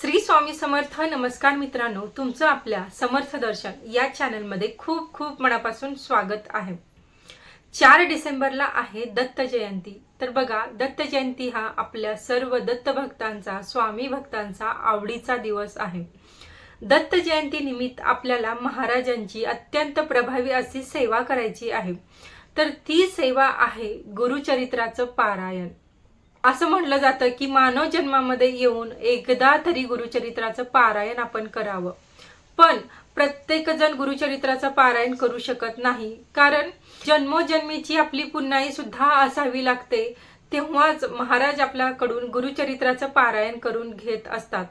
श्री स्वामी समर्थ नमस्कार मित्रांनो. तुमचं आपल्या समर्थ दर्शन या चॅनलमध्ये खूप खूप मनापासून स्वागत आहे. चार डिसेंबरला आहे दत्त जयंती. तर बघा दत्त जयंती हा आपल्या सर्व दत्त भक्तांचा स्वामी भक्तांचा आवडीचा दिवस आहे. दत्त जयंती निमित्त आपल्याला महाराजांची अत्यंत प्रभावी अशी सेवा करायची आहे. तर ती सेवा आहे गुरुचरित्राचं पारायण. असं म्हणलं जातं की मानव जन्मामध्ये येऊन एकदा तरी गुरुचरित्राचं पारायण आपण करावं. पण प्रत्येकजण गुरुचरित्राचं पारायण करू शकत नाही. कारण जन्मोजन्मीची आपली पुन्हाई सुद्धा असावी लागते. तेव्हाच महाराज आपल्याकडून गुरुचरित्राचं पारायण करून घेत असतात.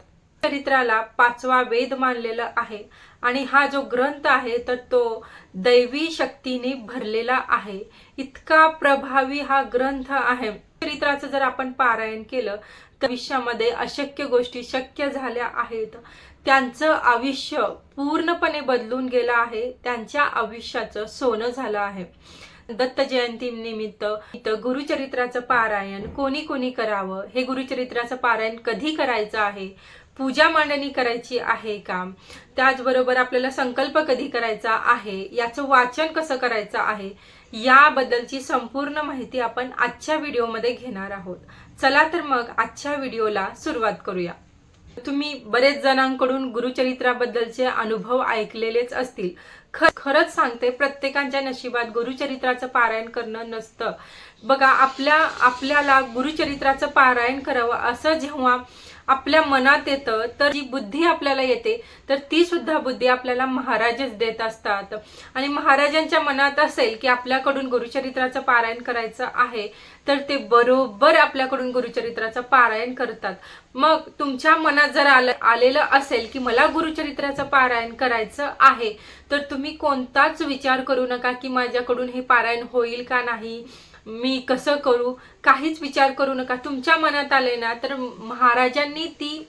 चरित्राला पाचवा वेद मानलेला आहे आणि हा जो ग्रंथ आहे तर तो दैवी शक्तीने भरलेला आहे. इतका प्रभावी हा ग्रंथ आहे. चरित्राचं जर आपण पारायण केलं तर आयुष्यामध्ये अशक्य गोष्टी शक्य झाल्या आहेत. त्यांचं आयुष्य पूर्णपणे बदलून गेलं आहे. त्यांच्या आयुष्याचं सोनं झालं आहे. दत्त जयंती निमित्त गुरुचरित्राचं पारायण कोणी कोणी करावं? हे गुरुचरित्राचं पारायण कधी करायचं आहे? पूजा मांडणी करायची आहे का? त्याचबरोबर आपल्याला संकल्प कधी करायचा आहे? याचं वाचन कसं करायचं आहे? याबद्दलची संपूर्ण माहिती आपण आजच्या व्हिडिओमध्ये घेणार आहोत. चला तर मग आजच्या व्हिडिओला सुरुवात करूया. तुम्ही बरेच जणांकडून गुरुचरित्राबद्दलचे अनुभव ऐकलेलेच असतील. ख- खरंच सांगते प्रत्येकांच्या नशिबात गुरुचरित्राचं पारायण करणं नसतं. बघा आपल्या आपल्याला गुरुचरित्राचं पारायण करावं असं जेव्हा आपल्या मनात येतं तर जी बुद्धी आपल्याला येते तर ती सुद्धा बुद्धी आपल्याला महाराजच देत असतात. आणि महाराजांच्या मनात असेल की आपल्याकडून गुरुचरित्राचं पारायण करायचं आहे तर ते बरोबर आपल्याकडून गुरुचरित्राचं पारायण करतात. मग तुमच्या मनात जर आलं आलेलं असेल की मला गुरुचरित्राचं पारायण करायचं आहे तर तुम्ही कोणताच विचार करू नका की माझ्याकडून हे पारायण होईल का नाही. मी कसं करू? काहीच विचार करू नका. तुमच्या मनात आले ना तर महाराजांनी ती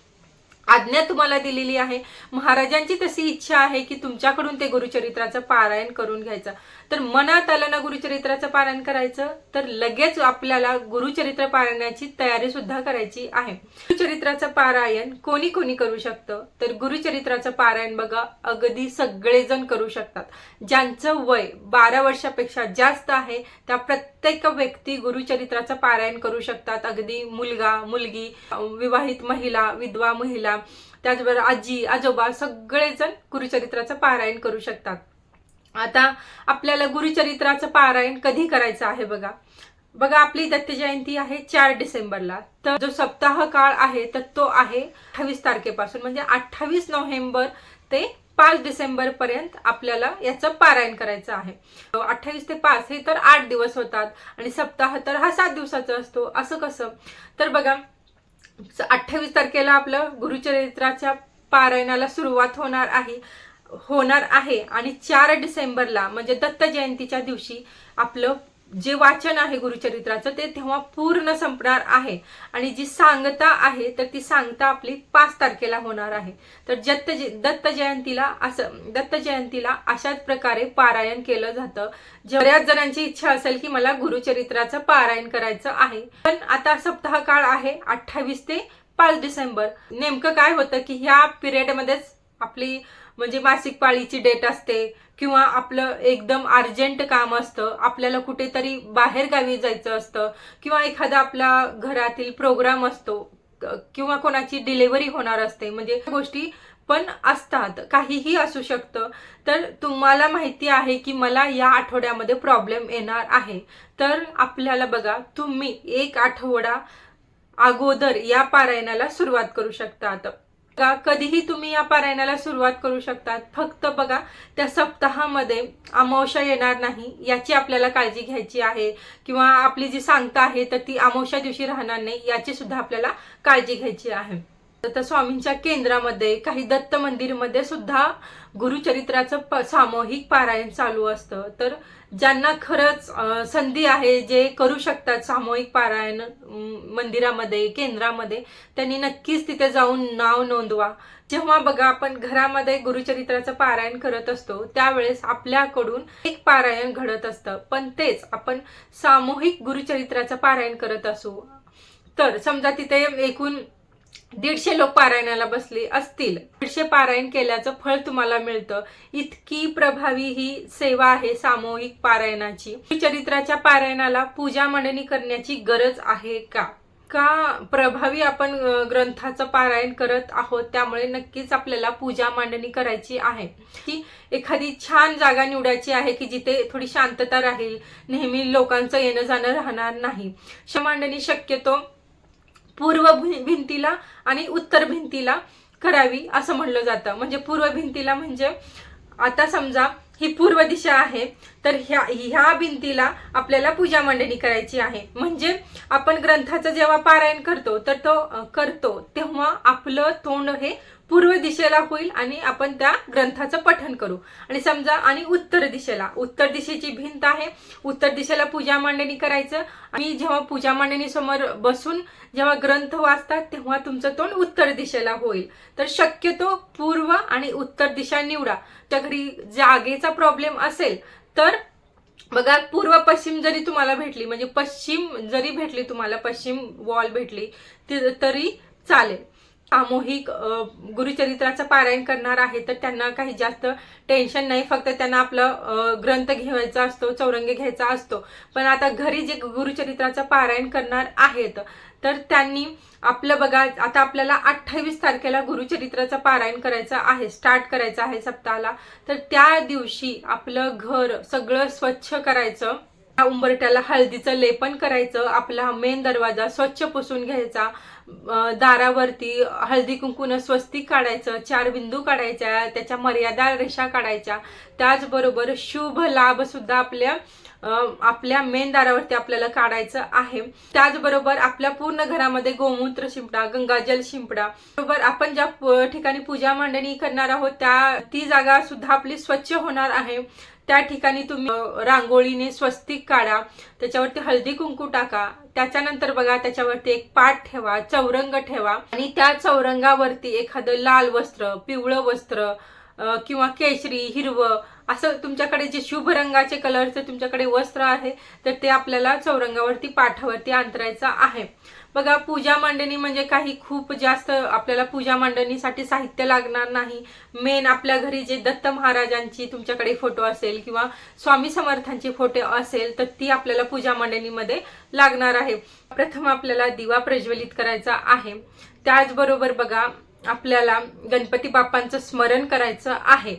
आज्ञा तुम्हाला दिलेली आहे. महाराजांची तशी इच्छा आहे की तुमच्याकडून ते गुरुचरित्राचं पारायण करून घ्यायचं. तर मनात आलं ना गुरुचरित्राचं पारायण करायचं तर लगेच आपल्याला गुरुचरित्र पारायणाची तयारी सुद्धा करायची आहे. गुरुचरित्राचं पारायण कोणी कोणी करू शकतं? तर गुरुचरित्राचं पारायण बघा अगदी सगळेजण करू शकतात. ज्यांचं वय बारा वर्षापेक्षा जास्त आहे त्या प्रत्येक व्यक्ती गुरुचरित्राचं पारायण करू शकतात. अगदी मुलगा मुलगी विवाहित महिला विधवा महिला त्याचबरोबर आजी आजोबा सगळेजण गुरुचरित्राचं पारायण करू शकतात. आता आपल्याला गुरुचरित्राचं पारायण कधी करायचं आहे बघा? बघा आपली दत्त जयंती आहे चार डिसेंबरला. तर जो सप्ताह काळ आहे तर तो आहे अठ्ठावीस तारखेपासून म्हणजे अठ्ठावीस नोव्हेंबर ते पाच डिसेंबर पर्यंत आपल्याला याचं पारायण करायचं आहे. अठ्ठावीस ते पाच हे तर आठ दिवस होतात आणि सप्ताह तर हा सात दिवसाचा असतो. असं कसं? तर बघा अठ्ठावीस तारखेला आपलं गुरुचरित्राच्या पारायणाला सुरुवात होणार आहे होणार आहे. आणि चार डिसेंबरला म्हणजे दत्त जयंतीच्या दिवशी आपलं जे वाचन आहे गुरुचरित्राचं ते तेव्हा पूर्ण संपणार आहे. आणि जी सांगता आहे तर ती सांगता आपली पाच तारखेला होणार आहे. तर दत्त दत्त जयंतीला असं दत्त जयंतीला अशाच प्रकारे पारायण केलं जातं. बऱ्याच जणांची इच्छा असेल की मला गुरुचरित्राचं पारायण करायचं आहे. पण आता सप्ताह काळ आहे अठ्ठावीस ते पाच डिसेंबर. नेमकं काय होतं की ह्या पिरियडमध्येच आपली म्हणजे मासिक पाळीची डेट असते किंवा आपलं एकदम अर्जंट काम असतं आपल्याला कुठेतरी बाहेर गावी जायचं असतं किंवा एखादा आपला घरातील प्रोग्राम असतो किंवा कोणाची डिलेवरी होणार असते म्हणजे गोष्टी पण असतात काहीही असू शकतं. तर तुम्हाला माहिती आहे की मला या आठवड्यामध्ये प्रॉब्लेम येणार आहे. तर आपल्याला बघा तुम्ही एक आठवडा अगोदर या पारायणाला सुरुवात करू शकतात. का? कधीही तुम्ही या पारायणाला सुरुवात करू शकतात. फक्त बघा त्या सप्ताहामध्ये अमावस्या येणार नाही याची आपल्याला काळजी घ्यायची आहे. किंवा आपली जी सांगता आहे तर ती अमावस्या दिवशी राहणार नाही याची सुद्धा आपल्याला काळजी घ्यायची आहे. तर स्वामींच्या केंद्रामध्ये काही दत्त मंदिरमध्ये सुद्धा गुरुचरित्राचं प सामूहिक पारायण चालू असतं. तर ज्यांना खरंच संधी आहे जे करू शकतात सामूहिक पारायण मंदिरामध्ये केंद्रामध्ये त्यांनी नक्कीच तिथे जाऊन नाव नोंदवा. जेव्हा बघा आपण घरामध्ये गुरुचरित्राचं पारायण करत असतो त्यावेळेस आपल्याकडून एक पारायण घडत असतं. पण तेच आपण सामूहिक गुरुचरित्राचं पारायण करत असू. तर समजा तिथे एकूण दीडशे लोक पारायणाला बसले असतील. दीडशे पारायण केल्याचं फळ तुम्हाला मिळतं. इतकी प्रभावी ही सेवा आहे सामूहिक पारायणाची. चरित्राच्या पारायणाला पूजा मांडणी करण्याची गरज आहे का? का प्रभावी आपण ग्रंथाचं पारायण करत आहोत? त्यामुळे नक्कीच आपल्याला पूजा मांडणी करायची आहे. की एखादी छान जागा निवडायची आहे की जिथे थोडी शांतता राहील नेहमी लोकांचं येणं जाणं राहणार नाही. मांडणी शक्यतो पूर्व भिंतीला आणि उत्तर भिंतीला करावी असं म्हणलं जातं. म्हणजे पूर्व भिंतीला म्हणजे आता समजा ही पूर्व दिशा आहे तर ह्या ह्या भिंतीला आपल्याला पूजा मांडणी करायची आहे. म्हणजे आपण ग्रंथाचं जेव्हा पारायण करतो तर तो करतो. तेव्हा आपलं तोंड हे पूर्व दिशेला होईल आणि आपण त्या ग्रंथाचं पठन करू. आणि समजा आणि उत्तर दिशेला. उत्तर दिशेची भिंत आहे. उत्तर दिशेला पूजा मांडणी करायचं. आणि जेव्हा पूजा मांडणी समोर बसून जेव्हा ग्रंथ वाचतात तेव्हा तुमचं तोंड उत्तर दिशेला होईल. तर शक्यतो पूर्व आणि उत्तर दिशा निवडा. त्या घरी जागेचा प्रॉब्लेम असेल तर बघा पूर्व पश्चिम जरी तुम्हाला भेटली म्हणजे पश्चिम जरी भेटली तुम्हाला पश्चिम वॉल भेटली ती- तरी चालेल. सामूहिक गुरुचरित्राचं पारायण करणार आहे तर त्यांना काही जास्त टेन्शन नाही. फक्त त्यांना आपलं ग्रंथ घ्यायचा असतो चौरंगी घ्यायचा असतो. पण आता घरी जे गुरुचरित्राचं पारायण करणार आहेत तर त्यांनी आपलं बघा आता आपल्याला अठ्ठावीस तारखेला गुरुचरित्राचं पारायण करायचं आहे स्टार्ट करायचं आहे सप्ताहाला. तर त्या दिवशी आपलं घर सगळं स्वच्छ करायचं. उंबरट्याला हळदीचं लेपन करायचं आपला मेन दरवाजा स्वच्छ पुसून घ्यायचा. दारावरती हळदी कुंकून स्वस्तिक काढायचं चार बिंदू काढायच्या त्याच्या मर्यादा रेषा काढायच्या. त्याचबरोबर शुभ लाभ सुद्धा आपल्या आपल्या मेन दारावरती आपल्याला काढायचं आहे. त्याचबरोबर आपल्या पूर्ण घरामध्ये गोमूत्र शिंपडा गंगाजल शिंपडा. बरोबर आपण ज्या ठिकाणी पूजा मांडणी करणार आहोत त्या ती जागा सुद्धा आपली स्वच्छ होणार आहे. त्या ठिकाणी तुम्ही रांगोळीने स्वस्तिक काढा. त्याच्यावरती हळदी कुंकू टाका. त्याच्यानंतर बघा त्याच्यावरती एक पाट ठेवा चौरंग ठेवा. आणि त्या चौरंगावरती एखादं लाल वस्त्र पिवळं वस्त्र किंवा केशरी हिरवं असं तुमच्याकडे जे शुभ रंगाचे कलरचं तुमच्याकडे वस्त्र आहे तर ते आपल्याला चौरंगावरती पाठावरती अंतरायचं आहे. बघा पूजा मांडणी म्हणजे काही खूप जास्त आपल्याला पूजा मांडणीसाठी साहित्य लागणार नाही. मेन आपल्या घरी जे दत्त महाराजांची तुमच्याकडे फोटो असेल किंवा स्वामी समर्थांचे फोटो असेल तर ती आपल्याला पूजा मांडणीमध्ये लागणार आहे. प्रथम आपल्याला दिवा प्रज्वलित करायचा आहे. त्याचबरोबर बघा आपल्याला गणपती बाप्पांचं स्मरण करायचं आहे.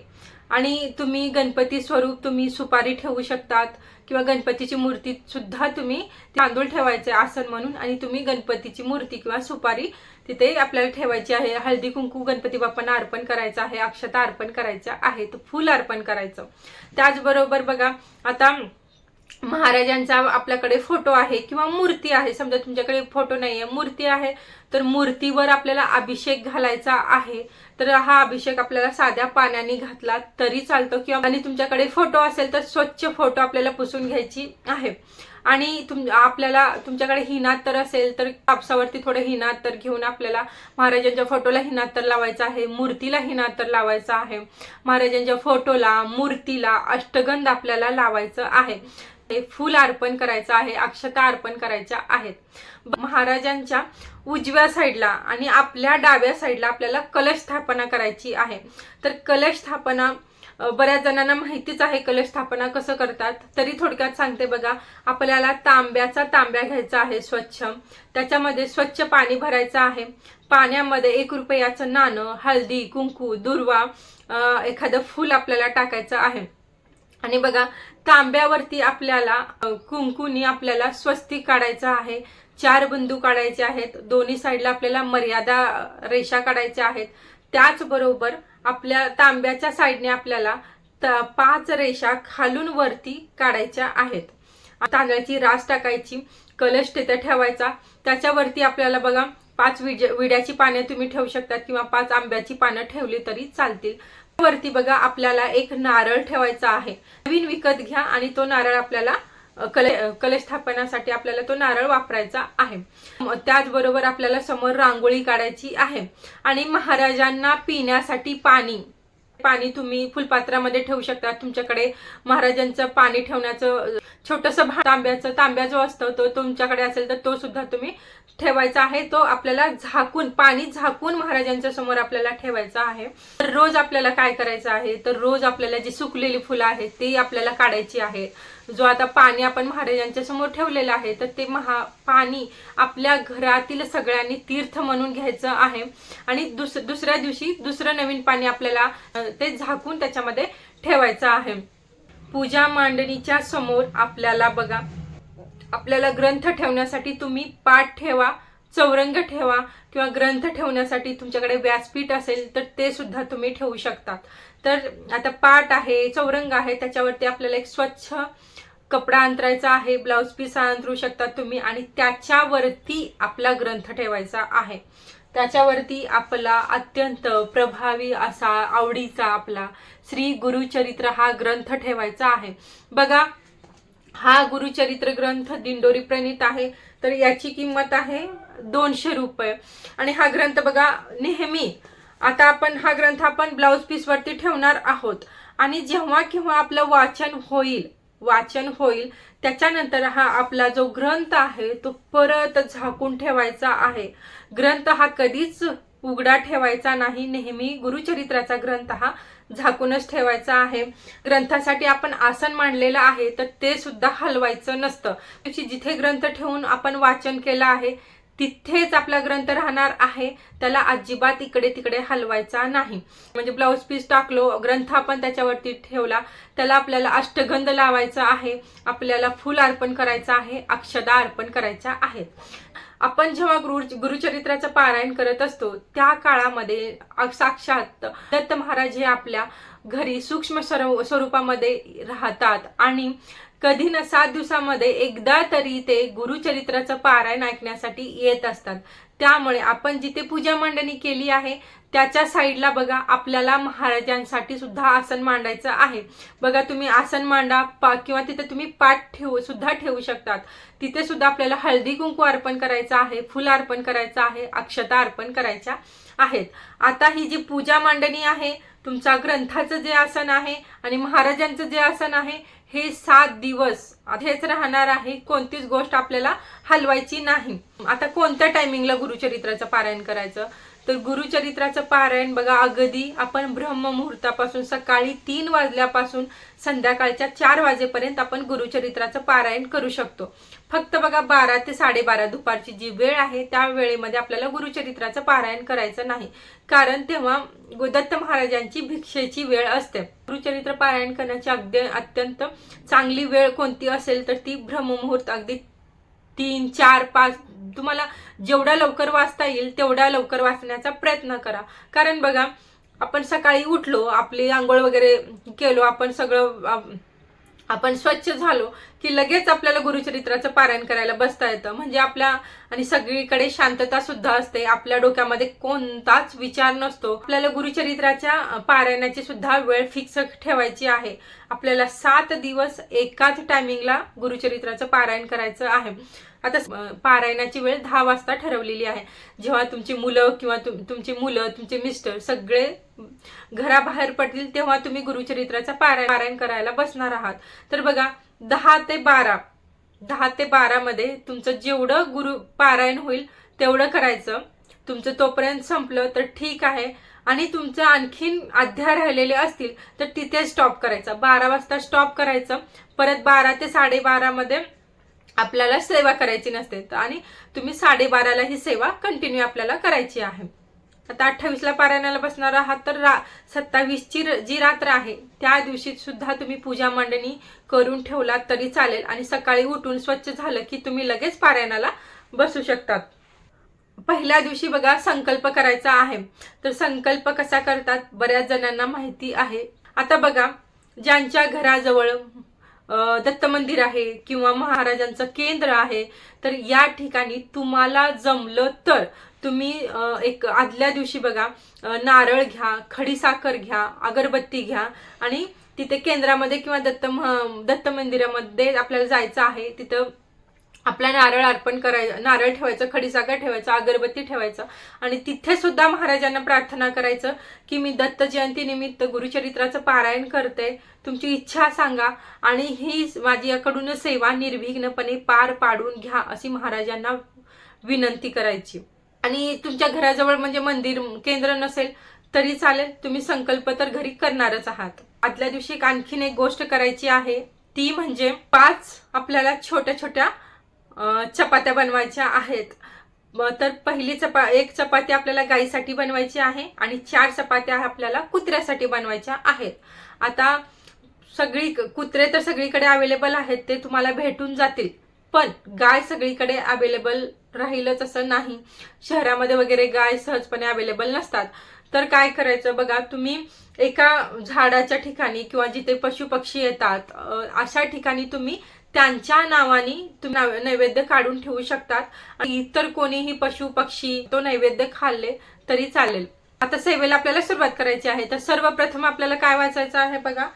आणि तुम्ही गणपती स्वरूप तुम्ही सुपारी ठेवू शकतात किंवा गणपतीची मूर्ती सुद्धा तुम्ही तांदूळ ठेवायचे आसन म्हणून आणि तुम्ही गणपतीची मूर्ती किंवा सुपारी तिथे आपल्याला ठेवायची आहे. हळदी कुंकू गणपती बाप्पांना अर्पण करायचं आहे. अक्षता अर्पण करायच्या आहेत. फूल अर्पण करायचं. त्याचबरोबर बघा आता महाराजांचा आपल्याकडे फोटो आहे किंवा मूर्ती आहे. समजा तुमच्याकडे फोटो नाही आहे मूर्ती आहे तर मूर्तीवर आपल्याला अभिषेक घालायचा आहे. तर हा अभिषेक आपल्याला साध्या पाण्याने घातला तरी चालतो किंवा आणि तुमच्याकडे फोटो असेल तर स्वच्छ फोटो आपल्याला पुसून घ्यायची आहे. आणि तुम आपल्याला तुमच्याकडे हिनात्तर असेल तर कापसावरती थोडं हिनात्तर घेऊन आपल्याला महाराजांच्या फोटोला हिनात्तर लावायचं आहे मूर्तीला हिनात्तर लावायचं आहे. महाराजांच्या फोटोला मूर्तीला अष्टगंध आपल्याला लावायचं आहे. हे फूल अर्पण करायचं आहे अक्षता अर्पण करायच्या आहेत. महाराजांच्या उजव्या साईडला आणि आपल्या डाव्या साईडला आपल्याला कलश स्थापना करायची आहे. तर कलश स्थापना बऱ्याच जणांना माहितीच आहे कलश स्थापना कसं करतात. तरी थोडक्यात सांगते बघा आपल्याला तांब्याचा तांब्या घ्यायचा आहे स्वच्छ. त्याच्यामध्ये स्वच्छ पाणी भरायचं आहे. पाण्यामध्ये एक रुपयाचं नाणं हळदी कुंकू दुर्वा एखादं फूल आपल्याला टाकायचं आहे. आणि बघा तांब्यावरती आपल्याला कुंकुनी आपल्याला स्वस्तिक काढायचं आहे. चार बंदू काढायचे आहेत. दोन्ही साईडला आपल्याला मर्यादा रेषा काढायच्या आहेत. त्याचबरोबर आपल्या तांब्याच्या साईडने आपल्याला पाच रेषा खालून वरती काढायच्या आहेत. तांदळाची रास टाकायची कलश तिथे ठेवायचा. त्याच्यावरती आपल्याला बघा पाच विज विड्याची पाने तुम्ही ठेवू शकतात किंवा पाच आंब्याची पानं ठेवली तरी चालतील. वरती बघा आपल्याला एक नारळ ठेवायचा आहे. नवीन विकत घ्या आणि तो नारळ आपल्याला कले कल स्थापनासाठी आपल्याला तो नारळ वापरायचा आहे. त्याचबरोबर आपल्याला समोर रांगोळी काढायची आहे. आणि महाराजांना पिण्यासाठी पाणी. पाणी तुम्ही फुलपात्रामध्ये ठेवू शकता. तुमच्याकडे महाराजांचं पाणी ठेवण्याचं छोटस तांब्याचं तांब्या जो असतो तो तुमच्याकडे असेल तर तो सुद्धा तुम्ही ठेवायचा आहे. तो आपल्याला झाकून पाणी झाकून महाराजांच्या समोर आपल्याला ठेवायचा आहे. तर रोज आपल्याला काय करायचं आहे? तर रोज आपल्याला जी सुकलेली फुलं आहेत ती आपल्याला काढायची आहे. जो आता पाणी आपण महाराजांच्या समोर ठेवलेलं आहे तर ते महा पाणी आपल्या घरातील सगळ्यांनी तीर्थ म्हणून घ्यायचं आहे. आणि दुस दुसऱ्या दिवशी दुसरं नवीन पाणी आपल्याला ते झाकून त्याच्यामध्ये ठेवायचं आहे. पूजा मांडणीच्या समोर आपल्याला बघा. आपल्याला ग्रंथ ठेवण्यासाठी तुम्ही पाठ ठेवा चौरंग ठेवा किंवा ग्रंथ ठेवण्यासाठी तुमच्याकडे व्यासपीठ असेल तर ते सुद्धा तुम्ही ठेवू शकतात. तर आता पाठ आहे चौरंग आहे त्याच्यावरती आपल्याला एक स्वच्छ कपडा अंतरायचा आहे ब्लाऊज पीस अंतरू शकतात तुम्ही आणि त्याच्यावरती आपला ग्रंथ ठेवायचा आहे. त्याच्यावरती आपला अत्यंत प्रभावी असा आवडीचा आपला श्री गुरुचरित्र हा ग्रंथ ठेवायचा आहे. बघा हा गुरुचरित्र ग्रंथ दिंडोरी प्रणीत आहे तर याची किंमत आहे दोनशे रुपये. आणि हा ग्रंथ बघा नेहमी आता आपण हा ग्रंथ आपण ब्लाऊज पीस वरती ठेवणार आहोत. आणि जेव्हा केव्हा आपलं वाचन होईल वाचन होईल त्याच्यानंतर हा आपला जो ग्रंथ आहे तो परत झाकून ठेवायचा आहे. ग्रंथ हा कधीच उघडा ठेवायचा नाही. नेहमी गुरुचरित्राचा ग्रंथ हा झाकूनच ठेवायचा आहे. ग्रंथासाठी आपण आसन मांडलेलं आहे तर ते सुद्धा हलवायचं नसतं. जिथे ग्रंथ ठेवून आपण वाचन केलं आहे तिथेच आपला ग्रंथ राहणार आहे. त्याला अजिबात इकडे तिकडे हलवायचा नाही. म्हणजे ब्लाऊज पीस टाकलो ग्रंथ आपण त्याच्यावरती ठेवला त्याला आपल्याला अष्टगंध लावायचा आहे आपल्याला फुल अर्पण करायचं आहे अक्षदा अर्पण करायच्या आहेत. आपण जेव्हा गुरु गुरुचरित्राचं पारायण करत असतो त्या काळामध्ये साक्षात दत्त महाराज हे आपल्या घरी सूक्ष्म स्वरूपामध्ये राहतात. आणि कधी न सात दिवसामध्ये एकदा तरी ते गुरुचरित्राचं पारायण ऐकण्यासाठी येत असतात. त्यामुळे आपण जिथे पूजा मांडणी केली आहे त्याच्या साईडला बघा आपल्याला महाराजांसाठी सुद्धा आसन मांडायचं आहे. बघा तुम्ही आसन मांडा पा किंवा तिथे तुम्ही पाठ ठेवू सुद्धा ठेवू शकतात. तिथे सुद्धा आपल्याला हळदी कुंकू अर्पण करायचं आहे फुल अर्पण करायचं आहे अक्षता अर्पण करायच्या आहेत. आता ही जी पूजा मांडणी आहे तुमचा ग्रंथाचं जे आसन आहे आणि महाराजांचं जे आसन आहे हे सात दिवस हेच राहणार आहे कोणतीच गोष्ट आपल्याला हलवायची नाही. आता कोणत्या टायमिंगला गुरुचरित्राचं पारायण करायचं? तर गुरुचरित्राचं पारायण बघा अगदी आपण ब्रह्ममुहूर्तापासून सकाळी तीन वाजल्यापासून संध्याकाळच्या चार वाजेपर्यंत आपण गुरुचरित्राचं पारायण करू शकतो. फक्त बघा बारा ते साडेबारा दुपारची जी वेळ आहे त्या वेळेमध्ये आपल्याला गुरुचरित्राचं पारायण करायचं नाही. कारण तेव्हा दत्त महाराजांची भिक्षेची वेळ असते. गुरुचरित्र पारायण करण्याची अगदी अत्यंत चांगली वेळ कोणती असेल तर ती ब्रह्ममुहूर्त अगदी तीन चार पाच तुम्हाला जेवढ्या लवकर वाचता येईल तेवढ्या लवकर वाचण्याचा प्रयत्न करा. कारण बघा आपण सकाळी उठलो आपली आंघोळ वगैरे केलो आपण सगळं आपण स्वच्छ झालो की लगेच आपल्याला गुरुचरित्राचं पारायण करायला बसता येतं. म्हणजे आपल्या आणि सगळीकडे शांतता सुद्धा असते. आपल्या डोक्यामध्ये कोणताच विचार नसतो. आपल्याला गुरुचरित्राच्या पारायणाची सुद्धा वेळ फिक्स ठेवायची आहे. आपल्याला सात दिवस एकाच टायमिंगला गुरुचरित्राचं पारायण करायचं आहे. आता पारायणाची वेळ दहा वाजता ठरवलेली आहे. जेव्हा तुमची मुलं किंवा तुम- तुमची मुलं तुमचे मिस्टर सगळे घराबाहेर पडतील तेव्हा तुम्ही गुरुचरित्राचा पारायण पारायण करायला बसणार आहात. तर बघा दहा ते बारा दहा ते बारा मध्ये तुमचं जेवढं गुरु पारायण होईल तेवढं करायचं. तुमचं तोपर्यंत संपलं तर ठीक आहे. आणि तुमचं आणखीन अध्याय राहिलेले असतील तर तिथे स्टॉप करायचं. बारा वाजता स्टॉप करायचं. परत बारा ते साडेबारा मध्ये आपल्याला सेवा करायची नसते. आणि तुम्ही साडेबाराला ही सेवा कंटिन्यू आपल्याला करायची आहे. आता अठ्ठावीसला पारायणाला बसणार आहात तर रा सत्तावीसची जी रात्र आहे त्या दिवशी सुद्धा तुम्ही पूजा मांडणी करून ठेवलात तरी चालेल. आणि सकाळी उठून स्वच्छ झालं की तुम्ही लगेच पारायणाला बसू शकतात. पहिल्या दिवशी बघा संकल्प करायचा आहे. तर संकल्प कसा करतात? बऱ्याच जणांना माहिती आहे. आता बघा ज्यांच्या घराजवळ दत्त मंदिर आहे किंवा महाराजांचं केंद्र आहे तर या ठिकाणी तुम्हाला जमलं तर तुम्ही एक आदल्या दिवशी बघा नारळ घ्या खडीसाखर घ्या अगरबत्ती घ्या आणि तिथे केंद्रामध्ये किंवा दत्त दत्त मंदिरामध्ये आपल्याला जायचं आहे तिथं आपला नारळ अर्पण करायचं नारळ ठेवायचं खडीसागर ठेवायचं अगरबत्ती ठेवायचं. आणि तिथे सुद्धा महाराजांना प्रार्थना करायचं की मी दत्त जयंती निमित्त गुरुचरित्राचं पारायण करते. तुमची इच्छा सांगा आणि ही माझ्याकडून सेवा निर्विघ्नपणे पार पाडून घ्या अशी महाराजांना विनंती करायची. आणि तुमच्या घराजवळ म्हणजे मंदिर केंद्र नसेल तरी चालेल. तुम्ही संकल्प तर घरी करणारच आहात. आदल्या दिवशी एक आणखीन एक गोष्ट करायची आहे. ती म्हणजे पाच आपल्याला छोट्या छोट्या चपात्या बनवायच्या आहेत. तर पहिली चपा एक चपाती आपल्याला गाईसाठी बनवायची आहे आणि चार चपात्या आपल्याला कुत्र्यासाठी बनवायच्या आहेत. आता सगळी कुत्रे तर सगळीकडे अवेलेबल आहेत ते तुम्हाला भेटून जातील. पण गाय सगळीकडे अवेलेबल राहीलच असं नाही. शहरामध्ये वगैरे गाय सहजपणे अवेलेबल नसतात. तर काय करायचं बघा तुम्ही एका झाडाच्या ठिकाणी किंवा जिथे पशुपक्षी येतात अशा ठिकाणी तुम्ही त्यांच्या नावाने तुम्ही नैवेद्य काढून ठेवू शकतात. आणि इतर कोणीही पशु पक्षी तो नैवेद्य खाल्ले तरी चालेल. आता सेवेला आपल्याला सुरुवात करायची आहे. तर सर्वप्रथम आपल्याला काय वाचायचं आहे बघा.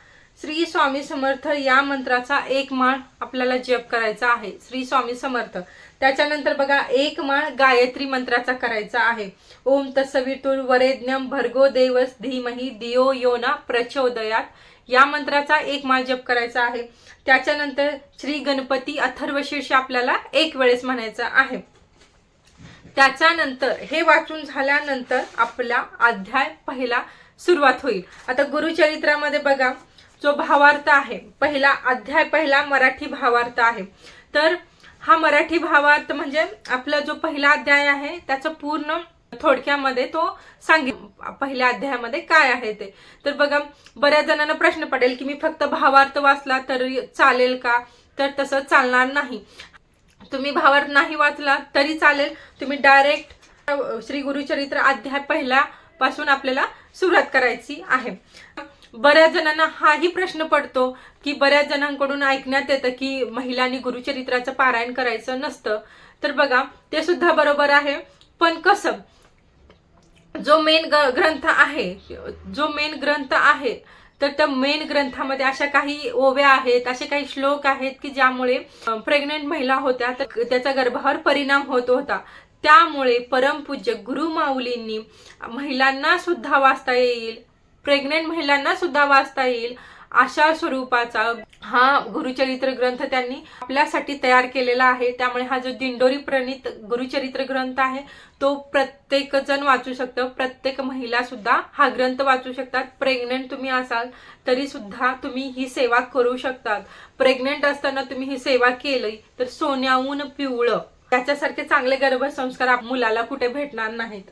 श्री स्वामी समर्थ या मंत्राचा एक माळ आपल्याला जप करायचा आहे. श्री स्वामी समर्थ. त्याच्यानंतर बघा एक माळ गायत्री मंत्राचा करायचा आहे. ओम तसवितुर वरेज्ञम भर्गो देवस धीमही दियो योना प्रचोदयात. या मंत्राचा एक माळ जप करायचा आहे. त्याच्यानंतर श्री गणपती अथर्वशीर्ष आपल्याला एक वेळेस म्हणायचा आहे. त्याच्यानंतर हे वाचून झाल्यानंतर आपला अध्याय पहिला सुरुवात होईल. आता गुरुचरित्रामध्ये बघा जो भावार्थ आहे पहिला अध्याय पहिला मराठी भावार्थ आहे. तर हा मराठी भावार्थ म्हणजे आपला जो पहिला अध्याय आहे त्याचं पूर्ण थोडक्यामध्ये तो सांगित पहिल्या अध्यायामध्ये काय आहे ते. तर बघा बऱ्याच जणांना प्रश्न पडेल की मी फक्त भावार्थ वाचला तर चालेल का? तर तसं चालणार नाही. तुम्ही भावार्थ नाही वाचला तरी चालेल. तुम्ही डायरेक्ट श्री गुरुचरित्र अध्याय पहिला पासून आपल्याला सुरुवात करायची आहे. बऱ्याच जणांना हाही प्रश्न पडतो की बऱ्याच जणांकडून ऐकण्यात येतं की महिलांनी गुरुचरित्राचं पारायण करायचं नसतं. तर बघा ते सुद्धा बरोबर आहे. पण कसं? जो मेन ग्रंथ आहे जो मेन ग्रंथ आहे तर त्या मेन ग्रंथामध्ये अशा काही ओव्या आहेत असे काही श्लोक आहेत की ज्यामुळे प्रेग्नेंट महिला होत्या तर त्याचा गर्भावर परिणाम होत होता. त्यामुळे परमपूज्य गुरु माऊलींनी महिलांना सुद्धा वाचता येईल प्रेग्नेंट महिलांना सुद्धा वाचता येईल अशा स्वरूपाचा हा गुरुचरित्र ग्रंथ त्यांनी आपल्यासाठी तयार केलेला आहे. त्यामुळे हा जो दिंडोरी प्रणित गुरुचरित्र ग्रंथ आहे तो प्रत्येक जण वाचू शकतं. प्रत्येक महिला सुद्धा हा ग्रंथ वाचू शकतात. प्रेग्नेंट तुम्ही असाल तरी सुद्धा तुम्ही ही सेवा करू शकतात. प्रेग्नेंट असताना तुम्ही ही सेवा केली तर सोन्याहून पिवळं. त्याच्यासारखे चांगले गर्भसंस्कार मुलाला कुठे भेटणार नाहीत.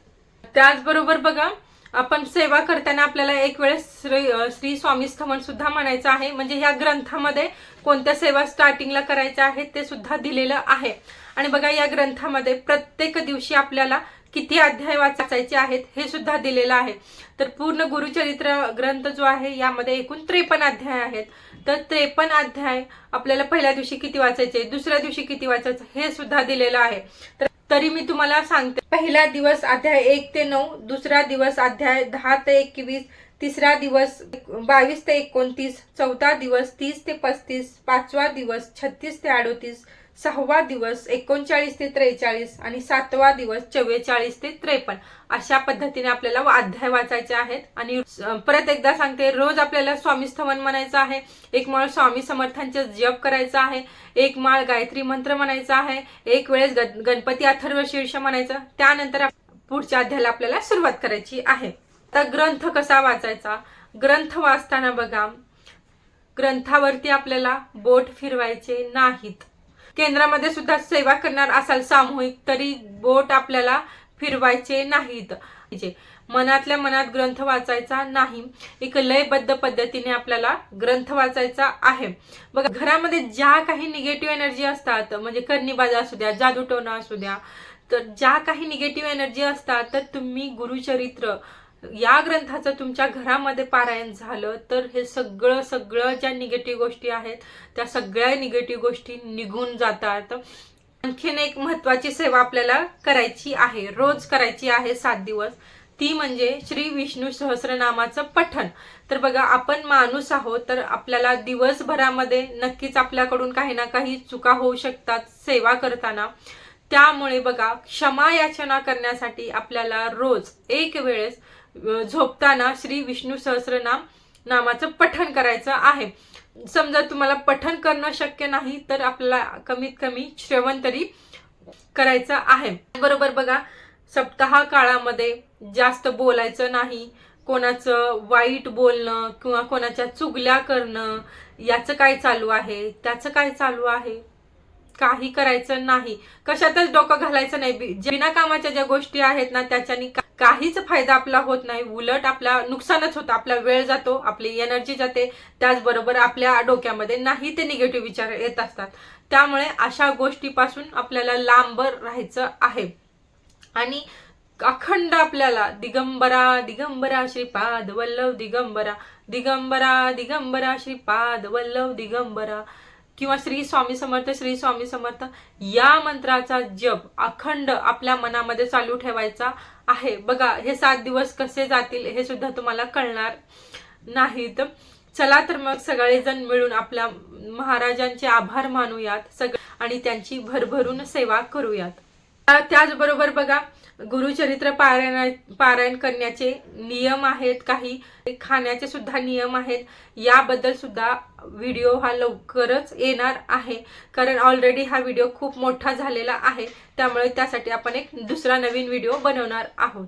त्याचबरोबर बघा आपण सेवा करताना आपल्याला एक वेळेस श्री श्री स्वामी स्थमन सुद्धा म्हणायचं आहे. म्हणजे ह्या ग्रंथामध्ये कोणत्या सेवा स्टार्टिंगला करायच्या आहेत ते सुद्धा दिलेलं आहे. आणि बघा या ग्रंथामध्ये प्रत्येक दिवशी आपल्याला किती अध्याय वाचायचे आहेत हे सुद्धा दिलेलं आहे. तर पूर्ण गुरुचरित्र ग्रंथ जो आहे यामध्ये एकूण त्रेपन्न अध्याय आहेत. तर त्रेपन्न अध्याय आपल्याला पहिल्या दिवशी किती वाचायचे दुसऱ्या दिवशी किती वाचायचं हे सुद्धा दिलेलं आहे. तर तरी मी तुम्हाला सांगते. पहिला दिवस अध्याय एक ते नऊ दुसरा दिवस अध्याय दहा ते एकवीस तिसरा दिवस बावीस ते एकोणतीस चौथा दिवस तीस ते पस्तीस पाचवा दिवस छत्तीस ते अडोतीस सहावा दिवस एकोणचाळीस ते त्रेचाळीस आणि सातवा दिवस चव्वेचाळीस ते त्रेपन्न. अशा पद्धतीने आपल्याला अध्याय वाचायचे आहेत. आणि परत एकदा सांगते रोज आपल्याला स्वामी स्थवन म्हणायचं आहे. एक माळ स्वामी समर्थांचे जप करायचा आहे. एक माळ गायत्री मंत्र म्हणायचा आहे. एक वेळेस गण- गणपती अथर्व शीर्ष म्हणायचं. त्यानंतर पुढच्या अध्यायाला आपल्याला सुरुवात करायची आहे. आता ग्रंथ कसा वाचायचा? ग्रंथ वाचताना बघा. ग्रंथावरती आपल्याला बोट फिरवायचे नाहीत. केंद्रामध्ये सुद्धा सेवा करणार असाल सामूहिक तरी बोट आपल्याला फिरवायचे नाहीत. म्हणजे मनातल्या मनात ग्रंथ वाचायचा नाही एक लयबद्ध पद्धतीने आपल्याला ग्रंथ वाचायचा आहे. बघा घरामध्ये ज्या काही निगेटिव्ह एनर्जी असतात म्हणजे कर्णीबाजा असू द्या जादूटोना असू द्या तर ज्या काही निगेटिव्ह एनर्जी असतात तर तुम्ही गुरुचरित्र या ग्रंथाचं तुमच्या घरामध्ये पारायण झालं तर हे सगळं सगळं ज्या निगेटिव्ह गोष्टी आहेत त्या सगळ्या निगेटिव्ह गोष्टी निघून जातात. आणखीन एक महत्वाची सेवा आपल्याला करायची आहे रोज करायची आहे सात दिवस. ती म्हणजे श्री विष्णू सहस्रनामाचं पठण. तर बघा आपण माणूस आहोत तर आपल्याला दिवसभरामध्ये नक्कीच आपल्याकडून काही ना काही चुका होऊ शकतात सेवा करताना. त्यामुळे बघा क्षमा याचना करण्यासाठी आपल्याला रोज एक वेळेस झोपताना श्री विष्णू सहस्रनाम नामाचं पठण करायचं आहे. समजा तुम्हाला पठण करणं शक्य नाही तर आपल्याला कमीत कमी श्रवण तरी करायचं आहे. बरोबर बघा सप्ताह काळामध्ये जास्त बोलायचं नाही कोणाचं वाईट बोलणं किंवा कोणाच्या चुगल्या करणं याचं काय चालू आहे? त्याचं काय चालू आहे? काही करायचं नाही. कशातच डोकं घालायचं नाही. बिना कामाच्या ज्या गोष्टी आहेत ना त्याच्यानी काहीच फायदा आपला होत नाही. उलट आपला नुकसानच होतं. आपला वेळ जातो आपली एनर्जी जाते. त्याचबरोबर आपल्या डोक्यामध्ये नाही ते निगेटिव्ह विचार येत असतात. त्यामुळे अशा गोष्टीपासून आपल्याला लांब राहायचं आहे. आणि अखंड आपल्याला दिगंबरा दिगंबरा श्रीपाद वल्लभ दिगंबरा दिगंबरा दिगंबरा श्रीपाद वल्लभ दिगंबरा किंवा श्री स्वामी समर्थ श्री स्वामी समर्थ या मंत्राचा जप अखंड आपल्या मनामध्ये चालू ठेवायचा आहे. बघा हे सात दिवस कसे जातील हे सुद्धा तुम्हाला कळणार नाहीत. चला तर मग सगळेजण मिळून आपल्या महाराजांचे आभार मानूयात सगळे आणि त्यांची भरभरून सेवा करूयात. त्याचबरोबर बघा गुरुचरित्र पारायण पारायण करण्याचे नियम आहेत काही खाण्याचे सुद्धा नियम आहेत. याबद्दल सुद्धा व्हिडिओ हा लवकरच येणार आहे. कारण ऑलरेडी हा व्हिडिओ खूप मोठा झालेला आहे. त्यामुळे त्यासाठी आपण एक दुसरा नवीन व्हिडिओ बनवणार आहोत.